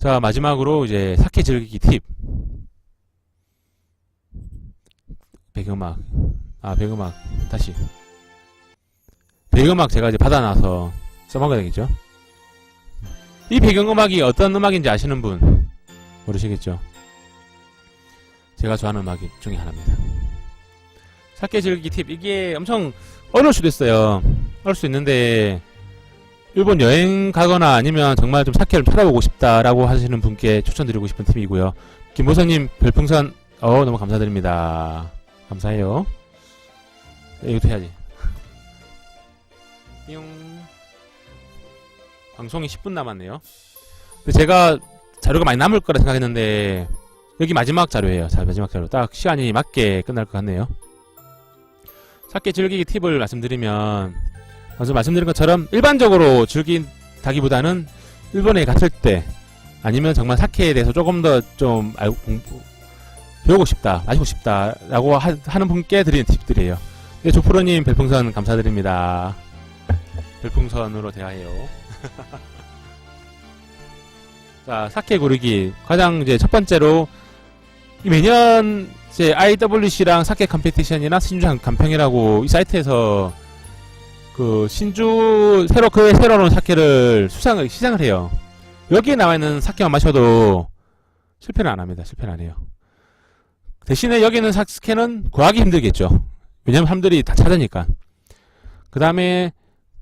자, 마지막으로 이제 사케 즐기기 팁. 배경음악. 아, 배경음악. 다시. 배경음악 제가 이제 받아놔서 써먹어야 되겠죠? 이 배경음악이 어떤 음악인지 아시는 분 모르시겠죠? 제가 좋아하는 음악 중에 하나입니다. 사케 즐기기 팁. 이게 엄청 어려울 수도 있어요. 어려울 수 있는데, 일본 여행 가거나 아니면 정말 좀 사케를 찾아보고 싶다라고 하시는 분께 추천드리고 싶은 팁이고요. 김보성님 별풍선 어 너무 감사드립니다. 감사해요. 네, 이것도 해야지. 띠용. 방송이 10분 남았네요. 근데 제가 자료가 많이 남을 거라 생각했는데 여기 마지막 자료예요. 자 마지막 자료 딱 시간이 맞게 끝날 것 같네요. 사케 즐기기 팁을 말씀드리면 먼저 말씀드린 것처럼 일반적으로 즐긴다기보다는 일본에 갔을 때 아니면 정말 사케에 대해서 조금 더 좀 공부 배우고 싶다, 마시고 싶다라고 하, 는 분께 드리는 팁들이에요. 네, 조프로님 별풍선 감사드립니다. 별풍선으로 대하여. 자, 사케 고르기 가장 이제 첫 번째로 이 매년 이제 IWC랑 사케 컴피티션이나 신주 간평이라고 이 사이트에서 그 신주 새로 그 새로 나온 사케를 수상을 시장을 해요. 여기에 나와 있는 사케만 마셔도 실패는 안 합니다. 실패는 안 해요. 대신에 여기 있는 사케는 구하기 힘들겠죠. 왜냐면 사람들이 다 찾으니까. 그 다음에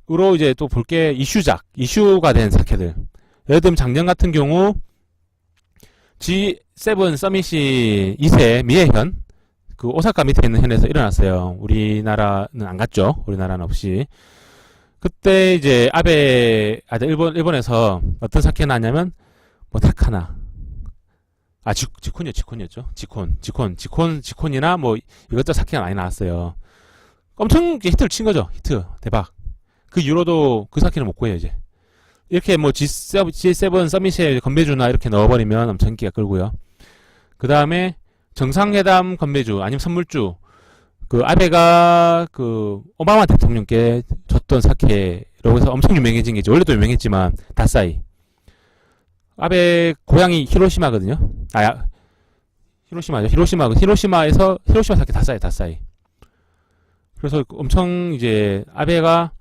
으로 이제 또 볼 게 이슈작, 이슈가 된 사케들. 예를 들면 작년 같은 경우 G7 서밋이 2세 미해현 그 오사카 밑에 있는 현에서 일어났어요. 우리나라는 안 갔죠. 우리나라는 없이. 그때 이제 아베 아 일본 일본에서 어떤 사케 나냐면 뭐 타카나 아 지, 지콘이요 지콘이었죠. 지콘 지콘 지콘 지콘이나 뭐 이것저것 사케가 많이 나왔어요. 엄청 히트를 친 거죠. 히트 대박. 그 이후로도 그 사케는 못 구해요 이제. 이렇게 뭐 G7, G7 서밋에 건배주나 이렇게 넣어버리면 엄청 인기가 끌고요. 그 다음에 정상회담 건배주 아니면 선물주 그 아베가 그 오바마 대통령께 줬던 사케라고 해서 엄청 유명해진 게죠. 원래도 유명했지만 다사이. 아베 고향이 히로시마거든요. 아 야, 히로시마죠. 히로시마 히로시마에서 히로시마 사케 다사이 다사이. 그래서 엄청 이제 아베가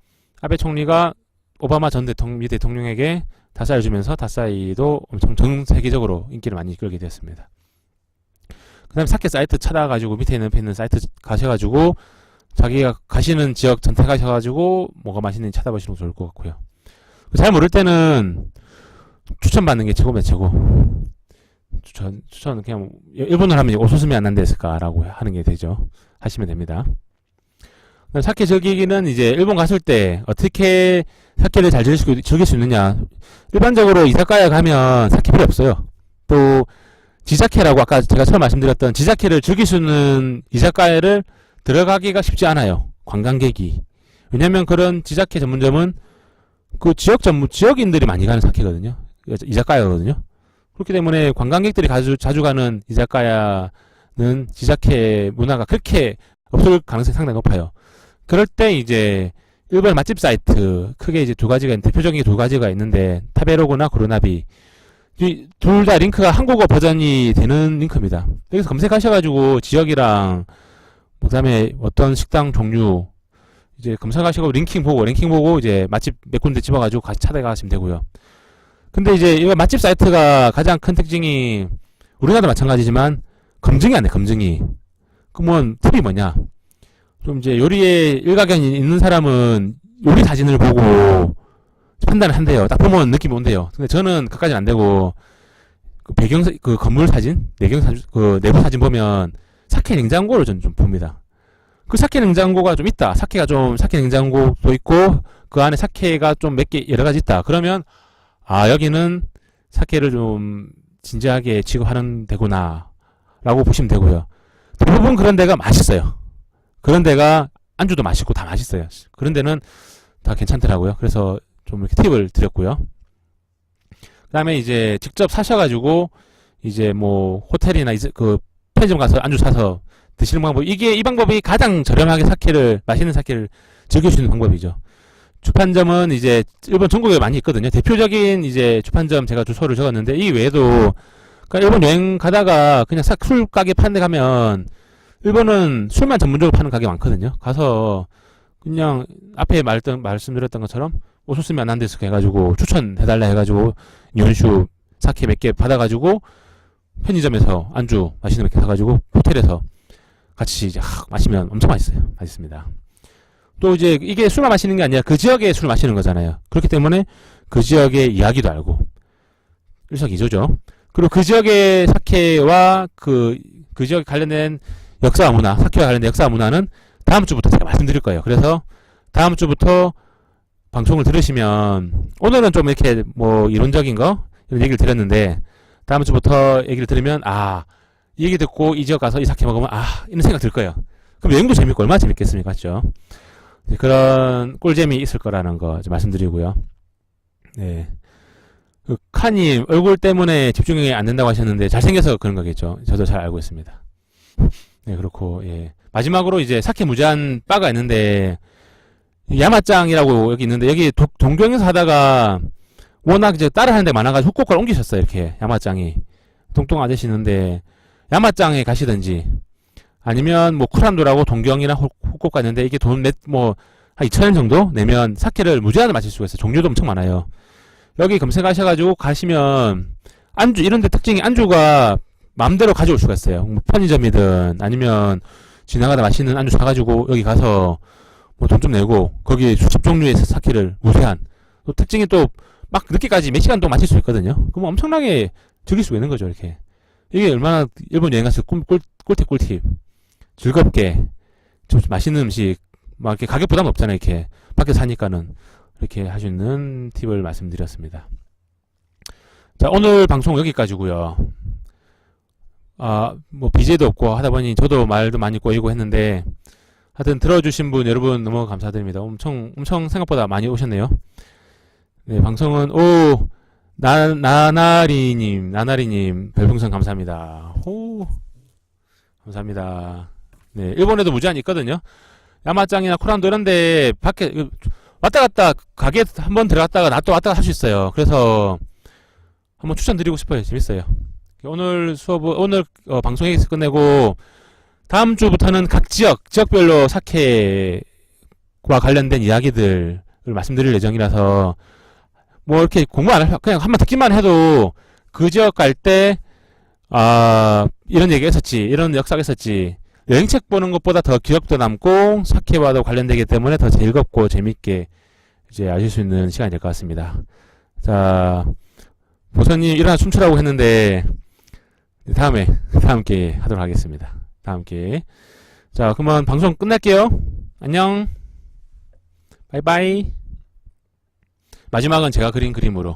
아베 총리가 오바마 전 대통령, 미 대통령에게 다사이를 주면서 다사이도 엄청 전 세계적으로 인기를 많이 끌게 되었습니다. 그 다음에 사케 사이트 찾아가지고 밑에 있는, 있는 사이트 가셔가지고 자기가 가시는 지역 전체 가셔가지고 뭐가 맛있는지 찾아보시는 거 좋을 것 같고요. 잘 모를 때는 추천받는 게 최고입니다, 최고. 추천, 추천, 그냥, 일본어로 하면 오소스미 안 난데 있을까라고 하는 게 되죠. 하시면 됩니다. 사케 즐기기는 이제 일본 갔을 때 어떻게 사케를 잘 즐길 수, 즐길 수 있느냐. 일반적으로 이사카야 가면 사케 필요 없어요. 또 지자케라고 아까 제가 처음 말씀드렸던 지자케를 즐길 수 있는 이사카야를 들어가기가 쉽지 않아요. 관광객이. 왜냐면 그런 지자케 전문점은 그 지역 전문, 지역인들이 많이 가는 사케거든요. 이자카야거든요. 그렇기 때문에 관광객들이 자주, 자주 가는 이자카야는 지자케 문화가 그렇게 없을 가능성이 상당히 높아요. 그럴 때 이제 일본 맛집 사이트 크게 이제 두 가지가 대표적인 게두 가지가 있는데 타베로그나 고르나비 둘 다 링크가 한국어 버전이 되는 링크입니다. 여기서 검색하셔가지고 지역이랑 그 다음에 어떤 식당 종류 이제 검색하시고 링킹 보고 랭킹 보고 이제 맛집 몇 군데 집어가지고 같이 찾아가시면 되고요. 근데 이제 이거 맛집 사이트가 가장 큰 특징이 우리나라도 마찬가지지만 검증이 안 돼, 검증이. 그러면 팁이 뭐냐? 좀 이제 요리에 일가견이 있는 사람은 요리 사진을 보고 판단을 한대요. 딱 보면 느낌이 온대요. 근데 저는 그까지는 안 되고 그 배경 사- 그 건물 사진, 내경 사진, 그 내부 사진 보면 사케 냉장고를 전좀 봅니다. 그 사케 냉장고가 좀 있다. 사케가 좀 사케 냉장고도 있고 그 안에 사케가 좀 몇 개 여러 가지 있다. 그러면 아 여기는 사케를 좀 진지하게 취급하는 데구나라고 보시면 되고요. 대부분 그런 데가 맛있어요. 그런 데가 안주도 맛있고 다 맛있어요. 그런 데는 다 괜찮더라고요. 그래서 좀 이렇게 팁을 드렸고요. 그 다음에 이제 직접 사셔가지고 이제 뭐 호텔이나 이제 그 편의점 가서 안주 사서 드시는 방법 이게 이 방법이 가장 저렴하게 사케를 맛있는 사케를 즐길 수 있는 방법이죠. 주판점은 이제 일본 전국에 많이 있거든요. 대표적인 이제 주판점 제가 주소를 적었는데 이 외에도 그러니까 일본 여행 가다가 그냥 사- 술 가게 파는 데 가면 일본은 술만 전문적으로 파는 가게 많거든요. 가서 그냥 앞에 말던 말씀드렸던 것처럼 오소스면 안 데스 해가지고 추천해달라 해가지고 연슈 사케 몇 개 받아가지고 편의점에서 안주 맛있는 몇 개 사가지고 호텔에서 같이 이제 하, 마시면 엄청 맛있어요. 맛있습니다. 또 이제 이게 술만 마시는 게 아니라 그 지역의 술을 마시는 거잖아요. 그렇기 때문에 그 지역의 이야기도 알고 일석이조죠. 그리고 그 지역의 사케와 그, 그 지역에 관련된 역사와 문화, 사케와 관련된 역사와 문화는 다음 주부터 제가 말씀드릴 거예요. 그래서 다음 주부터 방송을 들으시면 오늘은 좀 이렇게 뭐 이론적인 거 이런 얘기를 드렸는데 다음 주부터 얘기를 들으면 아, 이 얘기 듣고 이 지역 가서 이 사케 먹으면 아, 이런 생각 들 거예요. 그럼 여행도 재밌고 얼마나 재밌겠습니까? 맞죠? 네, 그런 꿀잼이 있을 거라는 거 말씀드리고요. 네. 그 카님 얼굴 때문에 집중이 안 된다고 하셨는데 잘생겨서 그런 거겠죠. 저도 잘 알고 있습니다. 네, 그렇고 예. 마지막으로 이제 사케 무제한 바가 있는데 야마짱이라고 여기 있는데 여기 도- 동경에서 하다가 워낙 이제 따라 하는 데 많아가지고 후쿠오카를 옮기셨어요. 이렇게 야마짱이 동동 아저씨 있는데 야마짱에 가시든지 아니면 뭐 쿠란도라고 동경이나 후- 후쿠오카 있는데 이게 돈몇뭐 한 2천엔 정도 내면 사케를 무제한으로 마실 수가 있어요. 종류도 엄청 많아요. 여기 검색하셔가지고 가시면 안주 이런 데 특징이 안주가 마음대로 가져올 수가 있어요. 뭐 편의점이든 아니면 지나가다 맛있는 안주 사가지고 여기 가서 뭐 돈 좀 내고 거기 수십 종류의 사케를 무제한 또 특징이 또 막 늦게까지 몇 시간 동안 마실 수 있거든요. 그럼 엄청나게 즐길 수 있는 거죠 이렇게 이게 얼마나 일본 여행 갔을 때 꿀, 꿀, 꿀팁 꿀팁 즐겁게 좀 맛있는 음식 막 이렇게 가격 부담 없잖아요 이렇게 밖에 사니까는 이렇게 할 수 있는 팁을 말씀드렸습니다. 자 오늘 방송 여기까지고요. 아뭐 BJ도 없고 하다 보니 저도 말도 많이 꼬이고 했는데 하여튼 들어주신 분 여러분 너무 감사드립니다. 엄청 엄청 생각보다 많이 오셨네요. 네 방송은 오 나, 나나리님 나나리님 별풍선 감사합니다. 오 감사합니다. 네 일본에도 무제한 있거든요. 야마짱이나 코란도 이런데 밖에 그 왔다 갔다 가게 한번 들어갔다가 나 또 왔다 갔다 할 수 있어요. 그래서 한번 추천드리고 싶어요. 재밌어요. 오늘 수업 오늘 어, 방송 여기서 끝내고 다음 주부터는 각 지역 지역별로 사케와 관련된 이야기들을 말씀드릴 예정이라서 뭐 이렇게 공부 안 할, 그냥 한 번 듣기만 해도 그 지역 갈 때 아 이런 얘기가 있었지 이런 역사가 있었지 여행책 보는 것보다 더 기억도 남고 사케와도 관련되기 때문에 더 즐겁고 재밌게 이제 아실 수 있는 시간이 될 것 같습니다. 자, 보선님 일어나 춤추라고 했는데 다음에 다음 기회에 하도록 하겠습니다. 다음 기회에. 자, 그러면 방송 끝낼게요. 안녕. 바이바이. 마지막은 제가 그린 그림으로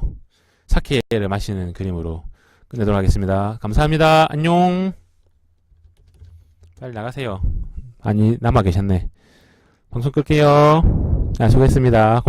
사케를 마시는 그림으로 끝내도록 하겠습니다. 감사합니다. 안녕. 빨리 나가세요. 아니, 남아 계셨네. 방송 끌게요. 자, 수고했습니다.